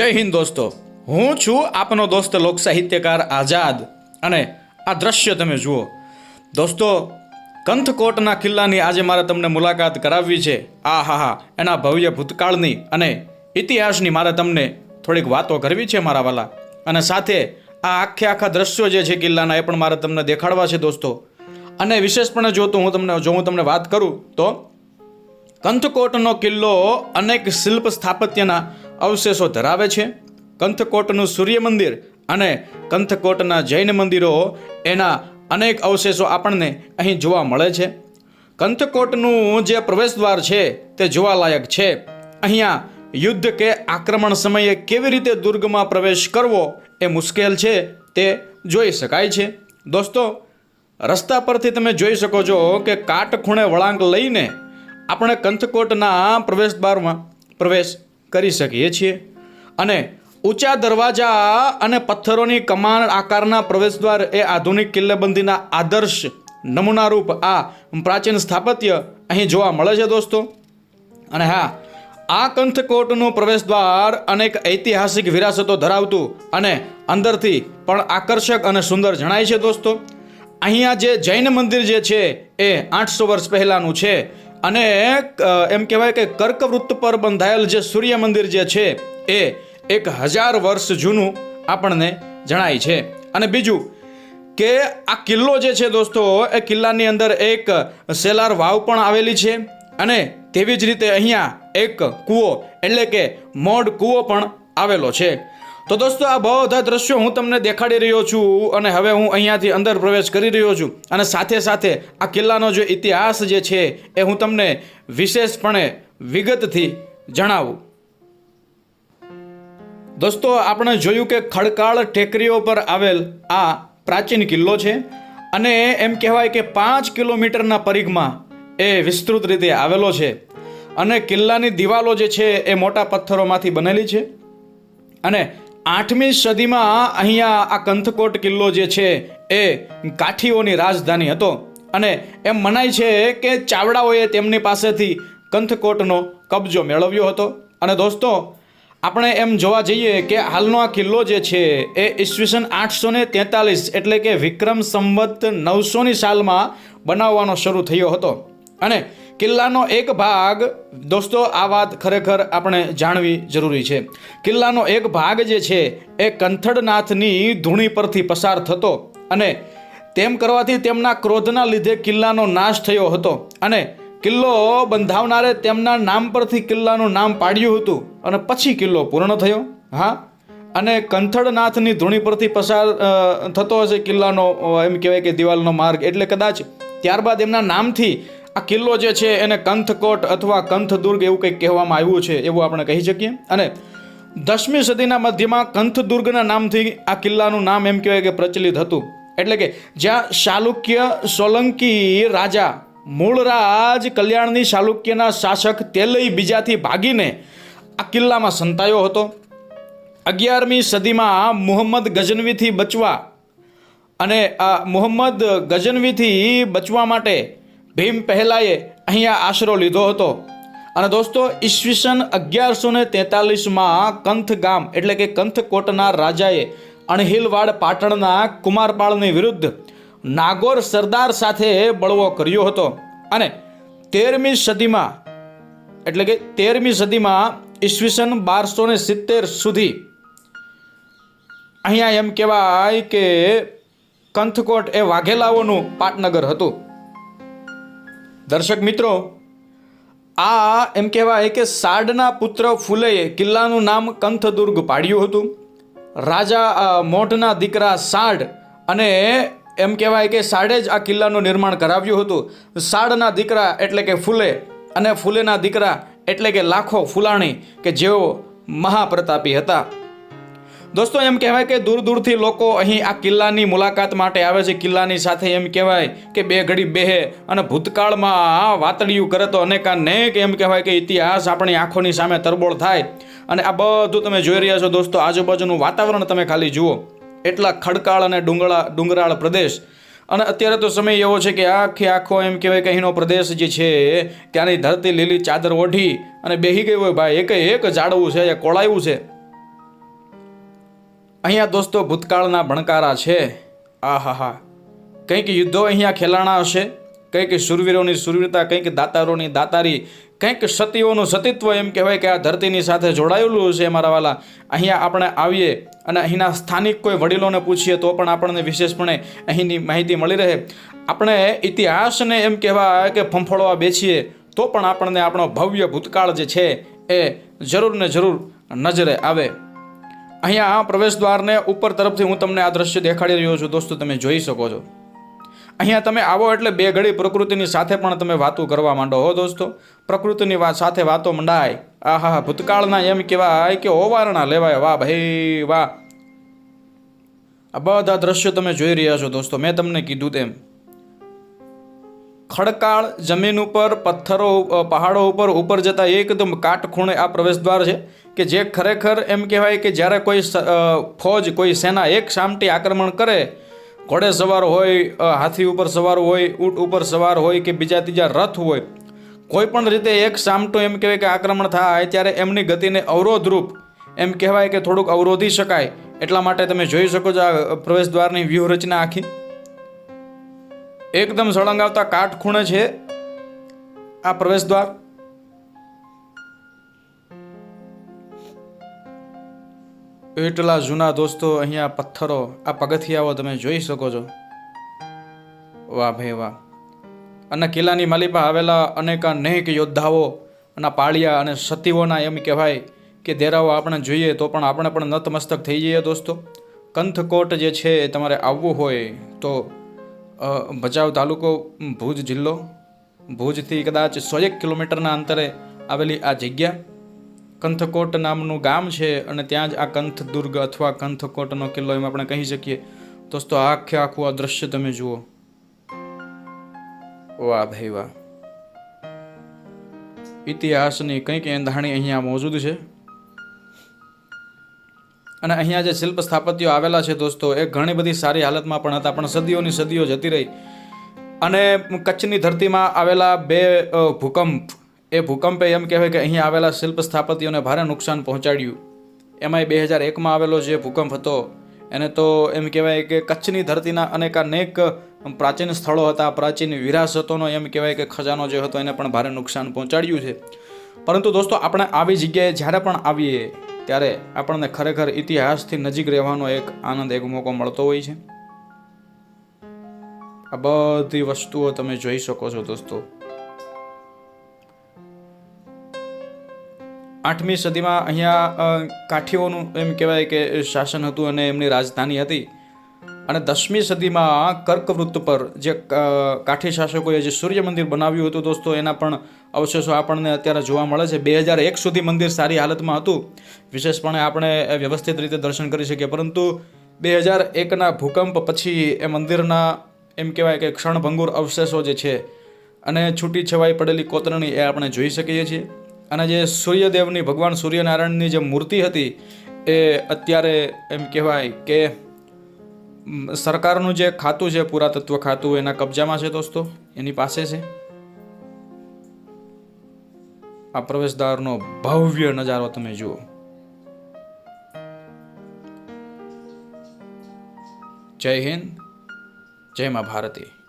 જય હિન્દ દોસ્તો. હું છું આપનો દોસ્ત લોક સાહિત્યકાર આઝાદ. અને આ દ્રશ્ય તમે જુઓ. દોસ્તો, કંથકોટના કિલ્લાની આજે મારે તમને મુલાકાત કરાવવી છે. આ હા હા, એના ભવ્ય ભૂતકાળની અને ઇતિહાસની મારે તમને થોડીક વાતો કરવી છે મારા વાલા. અને સાથે આ આખે આખા દ્રશ્યો જે છે કિલ્લાના એ પણ મારે તમને દેખાડવા છે દોસ્તો. અને વિશેષપણે જો તો હું તમને, જો હું તમને વાત કરું, તો કંથકોટનો કિલ્લો અનેક શિલ્પ સ્થાપત્યના અવશેષો ધરાવે છે. કંથકોટનું સૂર્ય મંદિર અને કંથકોટના જૈન મંદિરો એના અનેક અવશેષો આપણને અહીં જોવા મળે છે. કંથકોટનું જે પ્રવેશદ્વાર છે તે જોવાલાયક છે. અહીંયા યુદ્ધ કે આક્રમણ સમયે કેવી રીતે દુર્ગમાં પ્રવેશ કરવો એ મુશ્કેલ છે તે જોઈ શકાય છે. દોસ્તો, રસ્તા પરથી તમે જોઈ શકો છો કે કાટખૂણે વળાંક લઈને આપણે કંથકોટના પ્રવેશદ્વારમાં પ્રવેશ કરી શકીએ છીએ. અને ઊંચા દરવાજા અને પથ્થરોની કમાન આકારના પ્રવેશદ્વાર એ આધુનિક કિલ્લેબંધીના આદર્શ નમૂનારૂપ આ પ્રાચીન સ્થાપત્ય અહીં જોવા મળે છે દોસ્તો. અને હા, આ કંથકોટનું પ્રવેશદ્વાર અનેક ઐતિહાસિક વિરાસતો ધરાવતું અને અંદરથી પણ આકર્ષક અને સુંદર જણાય છે દોસ્તો. અહીંયા જે જૈન મંદિર જે છે એ આઠસો વર્ષ પહેલાંનું છે. અને એમ કહેવાય કે કર્કવૃત્ત પર બંધાયેલ જે સૂર્ય મંદિર જે છે, એ એક હજાર વર્ષ જૂનું આપણને જણાય છે. અને બીજું કે આ કિલ્લો જે છે દોસ્તો, એ કિલ્લાની અંદર એક સેલાર વાવ પણ આવેલી છે અને તેવી જ રીતે અહીંયા એક કૂવો, એટલે કે મોડ કૂવો પણ આવેલો છે. તો દોસ્તો, આ બધા દ્રશ્યો હું તમને દેખાડી રહ્યો છું અને હવે હું અહીંયાથી અંદર પ્રવેશ કરી રહ્યો છું. અને સાથે સાથે આ કિલ્લાનો જે ઇતિહાસ જે છે એ હું તમને વિશેષપણે વિગતથી જણાવું. દોસ્તો, આપણે જોયું કે ખડકાળ ટેકરીઓ પર આવેલ આ પ્રાચીન કિલ્લો છે અને એમ કહેવાય કે પાંચ કિલોમીટરના પરિઘમાં એ વિસ્તૃત રીતે આવેલો છે. અને કિલ્લાની દિવાલો જે છે એ મોટા પથ્થરોમાંથી બનેલી છે. અને આઠમી સદીમાં અહીંયા આ કંથકોટ કિલ્લો જે છે એ કાઠીઓની રાજધાની હતો. અને એમ મનાય છે કે ચાવડાઓએ તેમની પાસેથી કંથકોટનો કબજો મેળવ્યો હતો. અને દોસ્તો, આપણે એમ જોવા જઈએ કે હાલનો આ કિલ્લો જે છે એ ઈસવીસન આઠસો ને તેતાલીસ એટલે કે વિક્રમ સંવત નવસોની સાલમાં બનાવવાનો શરૂ થયો હતો. અને કિલ્લાનો એક ભાગ, દોસ્તો, આ વાત ખરેખર આપણે જાણવી જરૂરી છે. કિલ્લાનો એક ભાગ જે છે, એ કંથડનાથની ધૂણી પરથી પસાર થતો અને તેમ કરવાથી તેમના ક્રોધના લીધે કિલ્લાનો નાશ થયો હતો. અને કિલ્લો બંધાવનારે તેમના નામ પરથી કિલ્લાનું નામ પાડ્યું હતું અને પછી કિલ્લો પૂર્ણ થયો. હા? અને કંથળનાથની ધૂણી પરથી પસાર થતો હશે કિલ્લાનો એમ કહેવાય કે દિવાલનો માર્ગ. એટલે કદાચ ત્યારબાદ એમના નામથી આ કિલ્લો જે છે એને કંથકોટ અથવા કંથદુર્ગ એવું કંઈક કહેવામાં આવ્યું છે એવું આપણે કહી શકીએ. અને દસમી સદીના મધ્યમાં કંથદુર્ગના નામથી આ કિલ્લાનું નામ એમ કહેવાય કે પ્રચલિત હતું. એટલે કે જ્યાં શાલુક્ય સોલંકી રાજા મૂળરાજ કલ્યાણની શાલુક્યના શાસક તેલઈ બીજાથી ભાગીને આ કિલ્લામાં સંતાયો હતો. અગિયારમી સદીમાં મુહમ્મદ ગજનવીથી બચવા અને આ મુહમ્મદ ગજનવીથી બચવા માટે ભીમ પહેલાએ અહીંયા આશરો લીધો હતો. અને દોસ્તો, ઈસવીસન અગિયારસો ને તેતાલીસમાં કંથ ગામ એટલે કે કંથકોટના રાજાએ અણહિલવાડ પાટણના કુમારપાળની વિરુદ્ધ નાગોર સરદાર સાથે બળવો કર્યો હતો. અને તેરમી સદીમાં, એટલે કે તેરમી સદીમાં ઈસવીસન બારસો ને સિત્તેર સુધી અહીંયા એમ કહેવાય કે કંથકોટ એ વાઘેલાઓનું પાટનગર હતું. દર્શક મિત્રો, આ એમ કહેવાય કે સાડના પુત્ર ફૂલેએ કિલ્લાનું નામ કંથદુર્ગ પાડ્યું હતું. રાજા મોઢના દીકરા સાડ અને એમ કહેવાય કે સાડે જ આ કિલ્લાનું નિર્માણ કરાવ્યું હતું. સાડના દીકરા એટલે કે ફૂલે અને ફૂલેના દીકરા એટલે કે લાખો ફૂલાણી કે જેઓ મહાપ્રતાપી હતા. દોસ્તો, એમ કહેવાય કે દૂર દૂરથી લોકો અહીં આ કિલ્લાની મુલાકાત માટે આવે છે. કિલ્લાની સાથે એમ કહેવાય કે બે ઘડી બેહે અને ભૂતકાળમાં વાતડિયું કરે તો અનેકાનેક એમ કહેવાય કે ઇતિહાસ આપણી આંખોની સામે તરબોળ થાય. અને આ બધું તમે જોઈ રહ્યા છો દોસ્તો, આજુબાજુનું વાતાવરણ તમે ખાલી જુઓ. એટલા ખડકાળ અને ડુંગળા, ડુંગરાળ પ્રદેશ. અને અત્યારે તો સમય એવો છે કે આખે આખો એમ કહેવાય કે અહીંનો પ્રદેશ જે છે, ત્યાંની ધરતી લીલી ચાદર ઓઢી અને બેહી ગઈ હોય ભાઈ. એક એક ઝાડવું છે કોળાયું છે. અહીંયા દોસ્તો ભૂતકાળના ભણકારા છે. આ હા હા કંઈક યુદ્ધો અહીંયા ખેલાણા હશે. કંઈક શૂરવીરોની શૂરવીરતા, કંઈક દાતારોની દાતારી, કંઈક સતીઓનું સતીત્વ એમ કહેવાય કે આ ધરતીની સાથે જોડાયેલું છે મારા વાલા. અહીંયા આપણે આવીએ અને અહીંના સ્થાનિક કોઈ વડીલોને પૂછીએ તો પણ આપણને વિશેષપણે અહીંની માહિતી મળી રહે. આપણે ઇતિહાસને એમ કહેવાય કે ફંફોળવા બેસીએ તો પણ આપણને આપણો ભવ્ય ભૂતકાળ જે છે એ જરૂર ને જરૂર નજરે આવે. અહીંયા આ પ્રવેશ દ્વારને ઉપર તરફથી હું તમને આ દ્રશ્ય દેખાડી રહ્યો છું. દોસ્તો, તમે જોઈ શકો છો. અહીંયા તમે આવો એટલે બે ઘડી પ્રકૃતિની સાથે પણ તમે વાતો કરવા માંડો હો, દોસ્તો. પ્રકૃતિની વાત સાથે વાતો મંડાય. આહા ભૂતકાળના એમ કહેવાય કે ઓવારણા લેવાય. વાહ ભાઈ, વાહ. આ બધા દ્રશ્યો તમે જોઈ રહ્યા છો, દોસ્તો. મેં તમને કીધું તેમ. ખડકાળ જમીન ઉપર, પથ્થરો પહાડો ઉપર ઉપર જતા એકદમ કાટખૂણે આ પ્રવેશદ્વાર છે કે જે ખરેખર એમ કહેવાય કે જ્યારે કોઈ ફોજ, કોઈ સેના એક સામટી આક્રમણ કરે, ઘોડે સવાર હોય હાથી ઉપર સવાર હોય, ઊંટ ઉપર સવાર હોય કે બીજા ત્રીજા રથ હોય, કોઈ પણ રીતે એક સામટું એમ કહેવાય કે આક્રમણ થાય ત્યારે એમની ગતિને અવરોધરૂપ એમ કહેવાય કે થોડુંક અવરોધી શકાય. એટલા માટે તમે જોઈ શકો છો આ પ્રવેશદ્વારની વ્યૂહરચના આખી. એકદમ સળંગ આવતા કાટખૂણે છે આ પ્રવેશદ્વાર. એટલા જૂના દોસ્તો અહીંયા પથ્થરો, આ પગથિયાઓ તમે જોઈ શકો છો. વાહ ભાઈ વાહ. અને કિલ્લાની માલિપા આવેલા અનેક અનેક યોદ્ધાઓ અને પાળિયા અને સતીઓના એમ કહેવાય કે દેરાઓ આપણે જોઈએ તો પણ આપણે પણ નતમસ્તક થઈ જઈએ દોસ્તો. કંથકોટ જે છે તમારે આવવું હોય તો ભચાઉ તાલુકો ભુજ જિલ્લો. ભુજથી કદાચ સો એક કિલોમીટરના અંતરે આવેલી આ જગ્યા. કંથકોટ નામનું ગામ છે અને ત્યાં જ આ કંથ દુર્ગ અથવા કંથકોટનો કિલ્લો એમ આપણે કહી શકીએ. દોસ્તો આખે આખું આ દ્રશ્ય તમે જુઓ. વાહ ભાઈ વાહ. ઇતિહાસની કંઈક એંધાણી અહીંયા મોજૂદ છે. અને અહીંયા જે શિલ્પ સ્થાપત્યો આવેલા છે દોસ્તો, એ ઘણી બધી સારી હાલતમાં પણ હતા, પણ સદીઓની સદીઓ જતી રહી. અને કચ્છની ધરતીમાં આવેલા બે ભૂકંપ, એ ભૂકંપે એમ કહેવાય કે અહીં આવેલા શિલ્પ સ્થાપત્યોને ભારે નુકસાન પહોંચાડ્યું. એમાંય બે હજાર એકમાં આવેલો જે ભૂકંપ હતો, એને તો એમ કહેવાય કે કચ્છની ધરતીના અનેક અનેક પ્રાચીન સ્થળો હતા, પ્રાચીન વિરાસતોનો એમ કહેવાય કે ખજાનો જે હતો, એને પણ ભારે નુકસાન પહોંચાડ્યું છે. પરંતુ દોસ્તો, આપણે આવી જગ્યાએ જ્યારે પણ આવીએ ત્યારે આપણને ખરેખર ઇતિહાસથી નજીક રહેવાનો એક આનંદ, એક મોકો મળતો હોય છે. આ બધી વસ્તુઓ તમે જોઈ શકો છો દોસ્તો. આઠમી સદીમાં અહીંયા કાઠીઓનું એમ કહેવાય કે શાસન હતું અને એમની રાજધાની હતી. અને દસમી સદીમાં કર્કવૃત્ત પર જે કાઠી શાસકોએ જે સૂર્ય મંદિર બનાવ્યું હતું દોસ્તો, એના પણ અવશેષો આપણને અત્યારે જોવા મળે છે. બે હજાર એક સુધી મંદિર સારી હાલતમાં હતું. વિશેષપણે આપણે વ્યવસ્થિત રીતે દર્શન કરી શકીએ. પરંતુ બે હજાર એકના ભૂકંપ પછી એ મંદિરના એમ કહેવાય કે ક્ષણભંગુર અવશેષો જે છે અને છૂટી છવાઈ પડેલી કોતરણી એ આપણે જોઈ શકીએ છીએ. અને જે સૂર્યદેવની, ભગવાન સૂર્યનારાયણની જે મૂર્તિ હતી એ અત્યારે એમ કહેવાય કે સરકારનું જે ખાતું છે, પુરાતત્વ ખાતું, એના કબજામાં છે દોસ્તો? એની પાસે છે? આ પ્રવેશદ્વારનો ભવ્ય નજારો તમે જુઓ. જય હિન્દ, જય મા ભારતી.